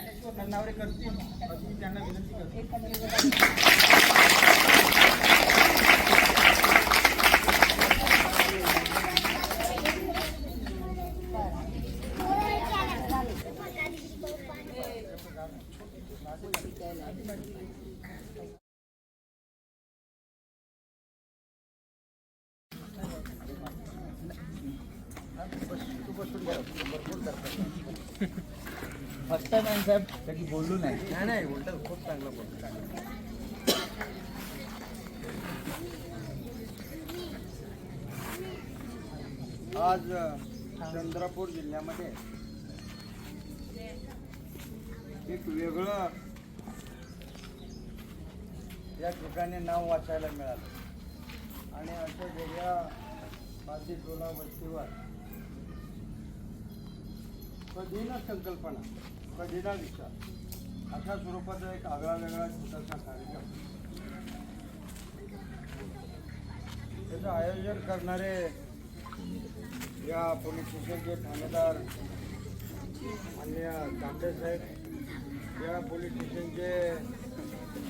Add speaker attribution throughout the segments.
Speaker 1: ज्ञानेश्वर नन्नावरे करतील अशी त्यांना विनंती करतो फर्स्ट टाइम आहे साहेब कधी बोललो नाही. नाही नाही उलट खूप चांगलं बोलतो आज चंद्रपूर जिल्ह्यामध्ये एक वेगळं या ठिकाणी नाव वाचायला मिळालं. आणि अशा वेगळ्या बाधी टोला वस्तीवर कधी ना संकल्पना. कधी ना विचार. अशा स्वरूपाचा एक आगळा वेगळा छोटासा कार्यक्रम. त्याचं आयोजन करणारे या पोलीस स्टेशनचे ठाणेदार मान्य तांबे साहेब या पोलीस स्टेशनचे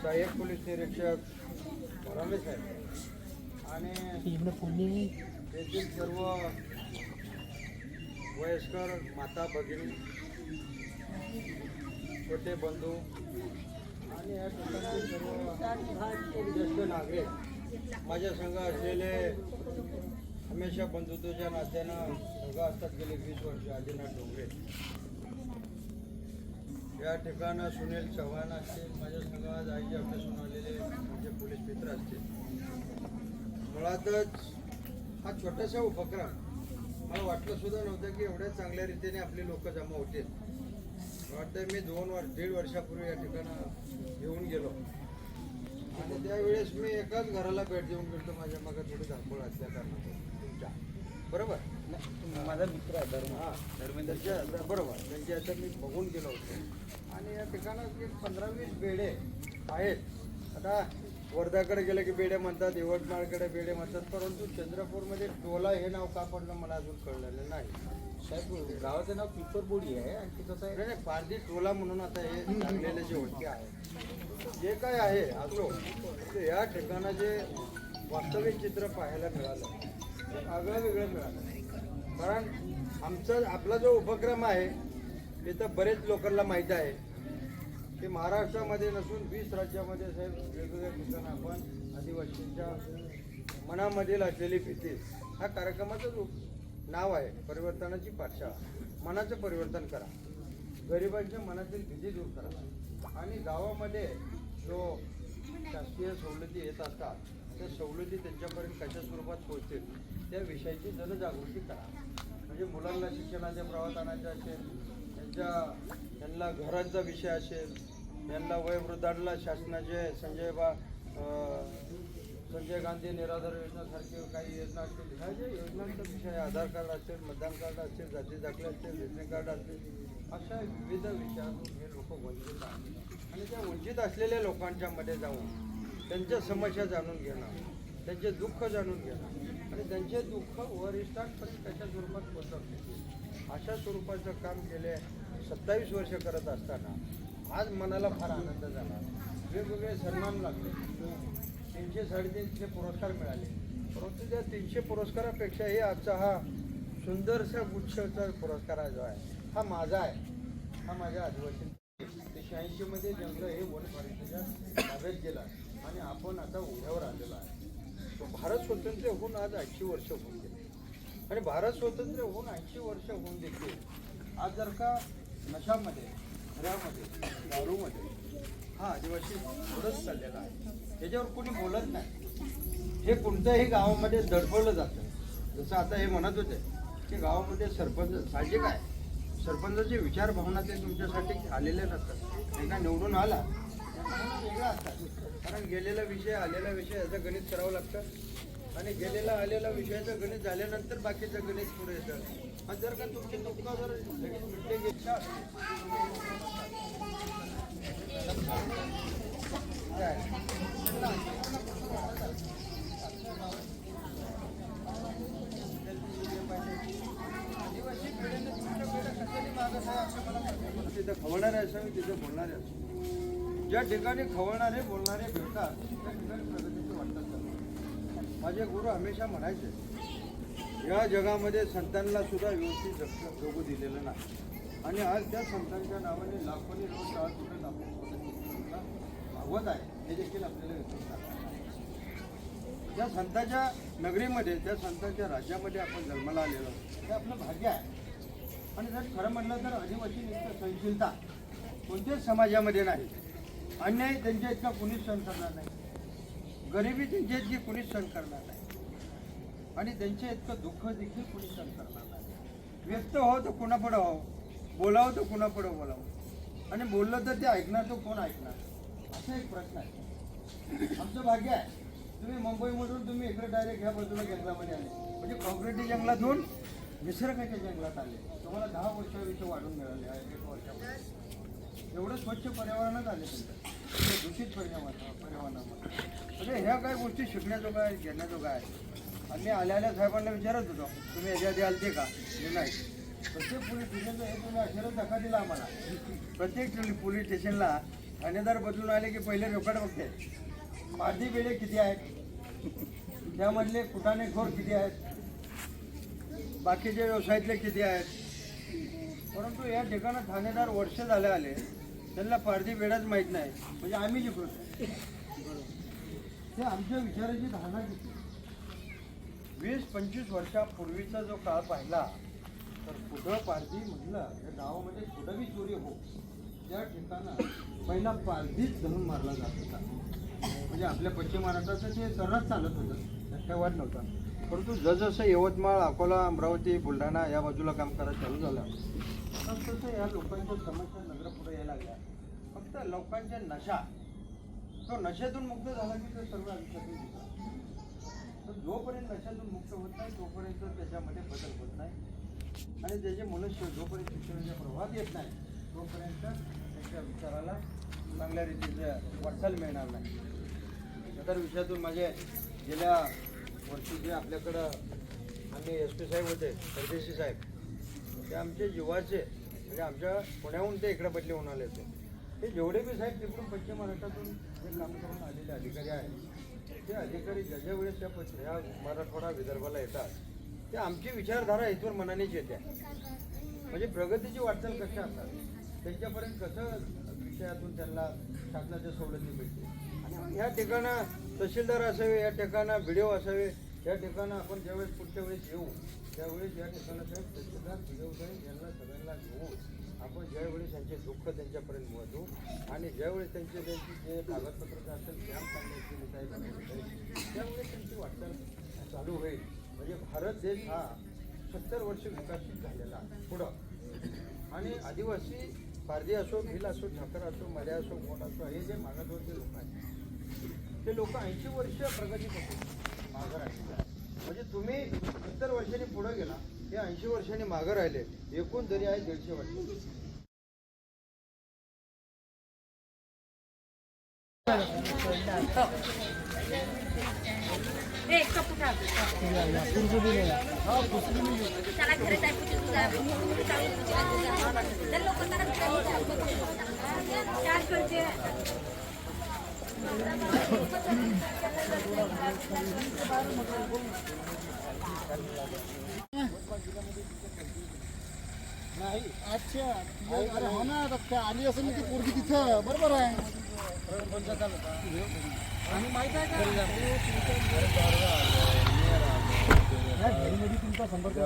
Speaker 1: सहाय्यक पोलीस निरीक्षक रमेश साहेब आणि तेथील सर्व वयस्कर माता भगिनी छोटे बंधू आणि या ठिकाणचे सर्व ज्येष्ठ नागरिक माझ्या संघ असलेले हमेशा बंधुत्वाच्या नात्यानं संघ असतात गेले वीस वर्ष आदिनाथ डोंगरे. या ठिकाणं सुनील चव्हाण असतील माझ्या संघात आज आईचे अभ्यासून आलेले माझे पोलीस मित्र असतील. मुळातच हा छोटासा उपक्रम मला वाटलं सुद्धा नव्हतं की एवढ्या चांगल्या रीतीने आपले लोक जमा होतील. वाटतं मी दोन वर्ष दीड वर्षापूर्वी या ठिकाणं येऊन गेलो. आणि त्यावेळेस मी एकाच घराला भेट देऊन गेलो माझ्या मागे थोडी धावपळ असल्या कारणाने. तुमच्या. बरोबर?
Speaker 2: माझा मित्र आहे धर्म
Speaker 1: हां. धर्मेंद्रच्या बरोबर. त्यांच्या आता मी बघून गेलो होतो. आणि या ठिकाणात एक पंधरा वीस बेडे आहेत आता वर्धाकडे गेलं की बेडे म्हणतात यवतमाळकडे बेडे म्हणतात परंतु चंद्रपूरमध्ये टोला हे नाव का पडलं मला अजून कळलेलं नाही.
Speaker 2: साहेब गावाचं नाव पिपरबोडी आहे आणि ते कसं आहे
Speaker 1: नाही, पारधी टोला म्हणून आता हे लागलेले जे ओळखी आहे. जे काय आहे असो ते या ठिकाणाचे वास्तविक चित्र पाहायला मिळालं ते आगळं वेगळं मिळालं. कारण आमचा आपला जो उपक्रम आहे ते तर बरेच लोकांना माहीत आहे. की महाराष्ट्रामध्ये नसून वीस राज्यामध्ये साहेब वेगवेगळ्या ठिकाणी आपण आदिवासींच्या मनामधील असलेली भीती हा कार्यक्रमाचं रूप नाव आहे. परिवर्तनाची पाठशाळा. मनाचं परिवर्तन करा. गरिबांच्या मनातील भीती दूर करा. आणि गावामध्ये जो शासकीय सवलती येत असतात त्या सवलती त्यांच्यापर्यंत कशा स्वरूपात पोहोचतील त्या विषयाची जनजागृती करा. म्हणजे मुलांना शिक्षणाच्या प्रवाहात आणायचं असेल त्यांच्या त्यांना घरांचा विषय असेल त्यांना वयोवृद्धांना शासनाचे संजय बा संजय गांधी निराधार योजनासारखे काही योजना असतील? ह्या ज्या योजनांचा विषय आधार कार्ड असेल मतदान कार्ड असेल जाती दाखले असतील रेशन कार्ड असतील अशा विविध विषयातून हे लोक वंचित आहेत. आणि त्या वंचित असलेल्या लोकांच्या मध्ये जाऊन त्यांच्या समस्या जाणून घेणं त्यांचे दुःख जाणून घेणं आणि त्यांचे दुःख वरिष्ठांपर्यंत त्याच्या स्वरूपात पोचवते अशा स्वरूपाचं काम गेले सत्तावीस वर्ष करत असताना आज मनाला फार आनंद झाला. वेगवेगळे सन्मान लागले. तीनशे साडेतीनशे पुरस्कार मिळाले. परंतु त्या तीनशे पुरस्कारापेक्षाही आजचा हा सुंदरसा गुच्छचा पुरस्कार जो आहे हा माझा आहे. हा माझ्या आदिवासी ते शहाऐंशीमध्ये जंगल हे वन फॉरेस्टच्या ताब्यात गेला आणि आपण आता उघड्यावर आलेलो आहे. तो भारत स्वतंत्र होऊन आज ऐंशी वर्ष होऊन गेले. आणि भारत स्वतंत्र होऊन ऐंशी वर्ष होऊन देखील आज जर का नशामध्ये घरामध्ये दारूमध्ये हा आदिवासी पुढंच चाललेला आहे. त्याच्यावर कोणी बोलत नाही. हे कोणत्याही गावामध्ये दडपवलं जातं. जसं आता हे म्हणत होते की गावामध्ये सरपंच साहजिक आहे. सरपंचाचे विचार भावना ते तुमच्यासाठी आलेले नसतात. एकदा निवडून आला वेगळा असतात. कारण गेलेला विषय आलेला विषय याचं गणित करावं लागतं. आणि गेलेला आलेला विषयाचं गणित झाल्यानंतर बाकीचं गणित पुढे येतं. आणि जर का तुमची दुःख जर लगेच गेली आहे असं मला माहिती. तिथं असावे तिथं बोलणारे असावे ज्या ठिकाणी खवणारे बोलणारे भेटतात त्या ठिकाणी प्रगतीचे वाटतात माझे गुरु हमेशा म्हणायचे या जगामध्ये संतांना सुद्धा व्यवस्थित जग जगू दिलेलं नाही. आणि आज त्या संतांच्या नावाने लाखोनी रोज शाळा कुठे भागवत आहे हे देखील आपल्याला विसरून टाकायचं त्या संतांच्या नगरीमध्ये त्या संतांच्या राज्यामध्ये आपण जन्माला आलेलो आहोत. हे आपलं भाग्य आहे. आणि जर खरं म्हटलं तर आदिवासी निष्ठ सहनशीलता कोणत्याच समाजामध्ये नाही. अन्याय त्यांच्या इतका कुणीच सहन करणार नाही. गरिबी त्यांच्या इतकी कुणीच सहन करणार नाही. आणि त्यांच्या इतकं दुःख देखील कुणी सहन करणार नाही. व्यक्त हो तर कुणापुढं हो बोलावं तर कुणापुढं बोलावं? आणि बोललं तर ते ऐकणार तर कोण ऐकणार? असा एक प्रश्न आहे. आमचं भाग्य आहे तुम्ही मुंबईमधून तुम्ही इकडे डायरेक्ट ह्या बाजूला जंगलामध्ये आले. म्हणजे कॉन्क्रीटच्या जंगलातून निसर्गाच्या जंगलात आले. तुम्हाला दहा वर्षाविषयी वाढून मिळाले आहे एक वर्षामध्ये. एवढं स्वच्छ पर्यावरणात आले तुमचं दूषित पर्यावरण पर्यावरणामध्ये. म्हणजे ह्या काही गोष्टी शिकण्याजोगा आहे घेण्याजोगा आहे आणि आल्या आल्या साहेबांना विचारत होतो तुम्ही याच्या आधी आलते का? नाही. प्रत्येक पोलीस स्टेशनचं हे तुम्ही अक्षरच धक्का दिला आम्हाला. प्रत्येक पोलीस स्टेशनला ठाणेदार बदलून आले की पहिले रेकॉर्ड बघते. मादी वेळे किती आहेत? त्यामधले कुटाणेखोर किती आहेत? बाकीचे व्यवसायातले किती आहेत? परंतु या ठिकाणी ठाणेदार वर्ष झाले आले. त्यांना पारधी वेळाच माहीत नाही. म्हणजे आम्ही जिंकलो ते आमच्या विचाराची धारणा किती वीस पंचवीस वर्षापूर्वीचा जो काळ पाहिला तर कुठं पारधी म्हटलं या गावामध्ये कुठं बी चोरी हो. त्या ठिकाणा पहिला पारधीच धरून मारला जात होता म्हणजे आपल्या पश्चिम महाराष्ट्राचं ते सर्रास चालत होतं त्यात नव्हता. परंतु जसजसं यवतमाळ अकोला अमरावती बुलढाणा या बाजूला काम करायला चालू झालं तसं या लोकांच्या समस्या नजर पुढे यायला लागल्या. फक्त लोकांच्या नशा तो नशेतून मुक्त झाला की ते सर्व आयुष्यातून दिसतात तर जोपर्यंत नशातून मुक्त होत नाही तोपर्यंत त्याच्यामध्ये बदल होत नाही. आणि त्याचे मनुष्य जोपर्यंत शिक्षणाच्या प्रभावात येत नाही तोपर्यंत त्याच्या विचाराला चांगल्या रीतीचं वाटचाल मिळणार नाही. सदर विषयातून माझे गेल्या वर्षी जे आपल्याकडं आम्ही एस पी साहेब होते परदेशी साहेब ते आमचे जीवाचे म्हणजे आमच्या पुण्याहून ते इकडे बदली होऊन आले होते. ते जेवढे बी साहेब तिकडून पश्चिम महाराष्ट्रातून जे काम करून आलेले अधिकारी आहेत ते अधिकारी ज्याच्या वेळेस त्या पश्चिम ह्या मराठवाडा विदर्भाला येतात ते आमची विचारधारा इथवर मनानेच येते. म्हणजे प्रगतीची वाटचाल कशा असतात त्यांच्यापर्यंत कसं विषयातून त्यांना शासनाच्या सवलती मिळते आणि या ठिकाणं तहसीलदार असावे या ठिकाणं व्हिडिओ असावे या ठिकाणं आपण ज्यावेळेस पुढच्या वेळेस येऊ त्यावेळेस या ठिकाणं साहेब तहसीलदार व्हिडिओ साहेब यांना सगळ्यांना घेऊन आपण ज्यावेळेस त्यांचे दुःख त्यांच्यापर्यंत पोहोचू आणि ज्यावेळेस त्यांचे त्यांची जे कागदपत्र असेल स्टॅम्प सांगण्याची साहेब त्यावेळेस त्यांची वाटचाल चालू होईल. म्हणजे भारत देश हा सत्तर वर्ष विकसित झालेला पुढं. आणि आदिवासी पारधी असो भिल असो ठाकर असो मर्या असो मोठ असो हे जे मागासवर्गीय लोक आहेत ते लोक ऐंशी वर्ष प्रगतीपासून मागं राहिले. म्हणजे तुम्ही सत्तर वर्षांनी पुढे गेला हे ऐंशी वर्षांनी मागं राहिले एकूण तरी आहे दीडशे वर्ष.
Speaker 3: हे
Speaker 4: नाही अच्छा अरे हो ना आता त्या आली असेल ना ती पोरगी तिथं बरोबर आहे
Speaker 2: आणि माहीत आहे का? तुमचा संपर्क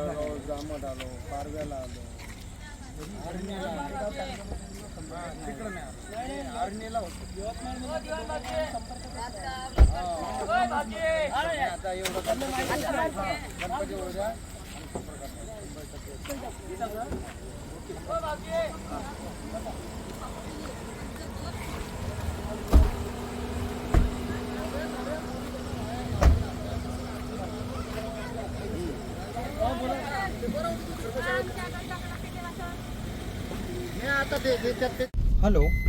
Speaker 4: जामट आलो पारव्याला आलो.
Speaker 2: आरणीला होतो. आता एवढं गणपती उद्या
Speaker 4: हे. आता